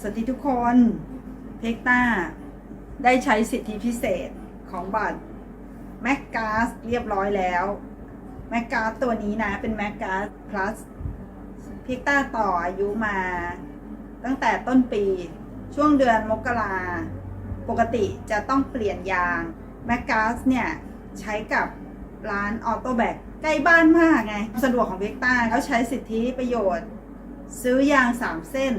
สวัสดีทุกคนเพกต้า ได้ใช้สิทธิพิเศษของบัตรแมกกาสเรียบร้อยแล้วแมกกาสตัวนี้นะ เป็นแมกกาส plus เพกต้าต่ออายุมา ตั้งแต่ต้นปีช่วงเดือนมกราปกติจะต้องเปลี่ยนยางแมกกาสเนี่ย ใช้กับร้านออโต้แบกใกล้บ้านมากไง สะดวกของเพกต้าเขาใช้สิทธิประโยชน์ ซื้อยาง 3 เส้น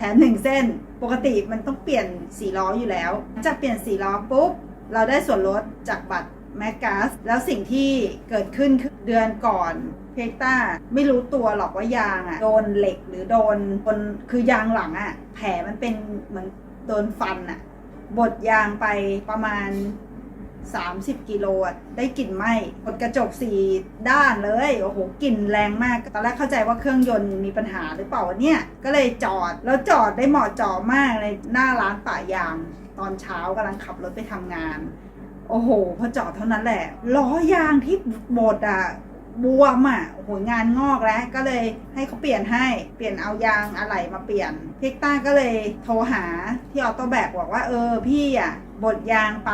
แถมหนึ่งเส้น ปกติมันต้องเปลี่ยนสีล้ออยู่แล้ว จะเปลี่ยนสีล้อปุ๊บ เราได้ส่วนลดจากบัตรแมกกาสแล้วสิ่งที่เกิดขึ้นคือเดือนก่อนเพกต้าไม่รู้ตัวหรอกว่ายางอะ่ะ โดนเหล็กหรือโดนบนคือยางหลังอะ่ะ แผลมันเป็นเหมือนโดนฟันอะ่ะบดยางไปประมาณ 30 กิโลได้กลิ่นไหม้กดกระจกสี่ด้านเลย โอ้โห กลิ่นแรงมาก ตอนแรกเข้าใจว่าเครื่องยนต์มีปัญหาหรือเปล่าเนี่ย ก็เลยจอด แล้วจอดได้เหมาะจอมากเลยหน้าร้านป่ายาง ตอนเช้ากำลังขับรถไปทำงาน โอ้โห พอจอดเท่านั้นแหละ ล้อยางที่บดอะบวมอะโอ้โหงานงอกแล้ว ก็เลยให้เขาเปลี่ยนให้ เปลี่ยนเอายางอะไหล่มาเปลี่ยนพิกต้าก็เลยโทรหาที่ออโต้แบกบอกว่าเออพี่อะบดยางไป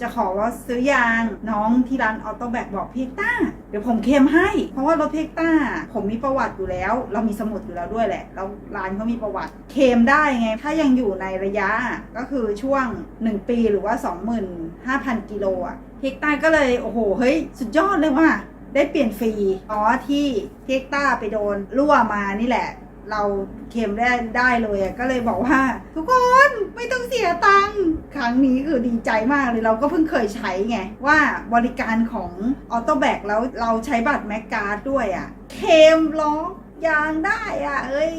จะขอว่าซื้อยางน้องที่ร้านออโต้แบกบอกพิกต้าเดี๋ยวผมเคลมให้ เพราะว่ารถเพกต้า ผมมีประวัติอยู่แล้ว เรามีสมุดอยู่แล้วด้วยแหละแล้วร้านเขามีประวัติเคลมได้ไง ถ้ายังอยู่ในระยะก็คือช่วง 1 ปีหรือว่า 25,000 กิโลอะพิกต้าก็เลยโอ้โหเฮ้ย สุดยอดเลยว่ะได้เปลี่ยนฟรีอ๋อที่เพกต้าไปโดนรั่วมานี่แหละ เราเค็มได้ได้เลยอะก็เลยบอกว่า ทุกคนไม่ต้องเสียตังค์ครั้งนี้คือดีใจมากเลยเราก็เพิ่งเคยใช้ไง ว่าบริการของออโต้แบกแล้วเราใช้บัตรแมกการ์ดด้วยอะเค็มล้อยางได้อะเอ้ย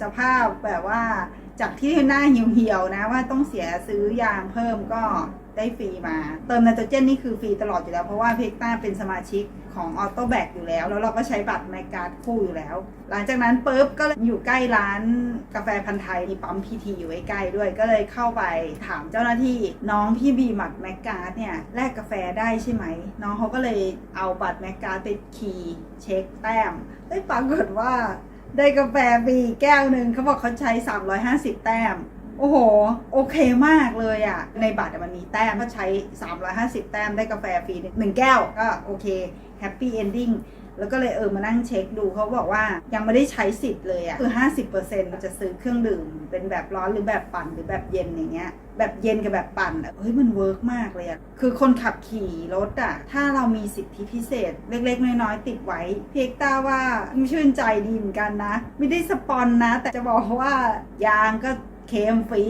สภาพแบบว่า จากที่หน้าเหี่ยวๆนะว่าต้องเสียซื้อยางเพิ่มก็ได้ฟรีมา เติมไนโตรเจนนี่คือฟรีตลอดอยู่แล้ว เพราะว่าเพกต้าเป็นสมาชิกของออโต้แบกอยู่แล้ว แล้วเราก็ใช้บัตรแมกการ์ดคู่อยู่แล้ว หลังจากนั้นปุ๊บก็อยู่ใกล้ร้านกาแฟพันธ์ไทยมีปั๊มพีทีอยู่ใกล้ด้วย ก็เลยเข้าไปถามเจ้าหน้าที่น้องพี่บีบัตรแมกการ์ดเนี่ยแลกกาแฟได้ใช่ไหม น้องเขาก็เลยเอาบัตรแมกการ์ดไปคีย์เช็คแต้มได้ปรากฏว่า ได้กาแฟฟรีแก้วหนึ่งเขาบอกเขาใช้ 350 แต้ม โอ้โห โอเคมากเลยอะ่ะ ในบัตรมันมีแต้มก็ใช้ 350 แต้มได้กาแฟฟรีหนึ่งแก้วก็โอเคแฮปปี้เอนดิ้ง แล้วก็เลยเออมานั่งเช็คดูเขาบอกว่ายังไม่ได้ใช้สิทธิ์เลยอะ่ะคือ 50%จะซื้อเครื่องดื่ม เป็นแบบร้อนหรือแบบปั่นหรือแบบเย็นอย่างเงี้ยแบบเย็นกับแบบปั่นอะเฮ้ยมันเวิร์กมากเลยอะคือคนขับขี่รถอะถ้าเรามีสิทธิพิเศษ เล็ก ๆ น้อยๆติดไว้เพียกตาว่าชื่นใจดีเหมือนกันนะ ไม่ได้สปอนนะ แต่จะบอกว่ายางก็ เคลมฟรี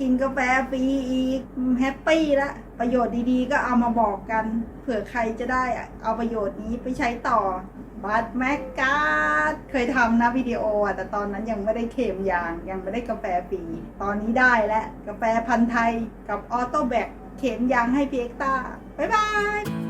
กินกาแฟฟรีอีกแฮปปี้ละประโยชน์ดีๆ ก็เอามาบอกกัน เผื่อใครจะได้อะเอาประโยชน์นี้ไปใช้ต่อบัตรแมกกาดเคยทำนะวิดีโออะแต่ตอนนั้นยังไม่ได้เคลมยาง ยังไม่ได้กาแฟฟรีตอนนี้ได้แล้วกาแฟพันธุ์ไทยกับออโต้แบกเข็มยางให้เพียกต้าบ๊ายบาย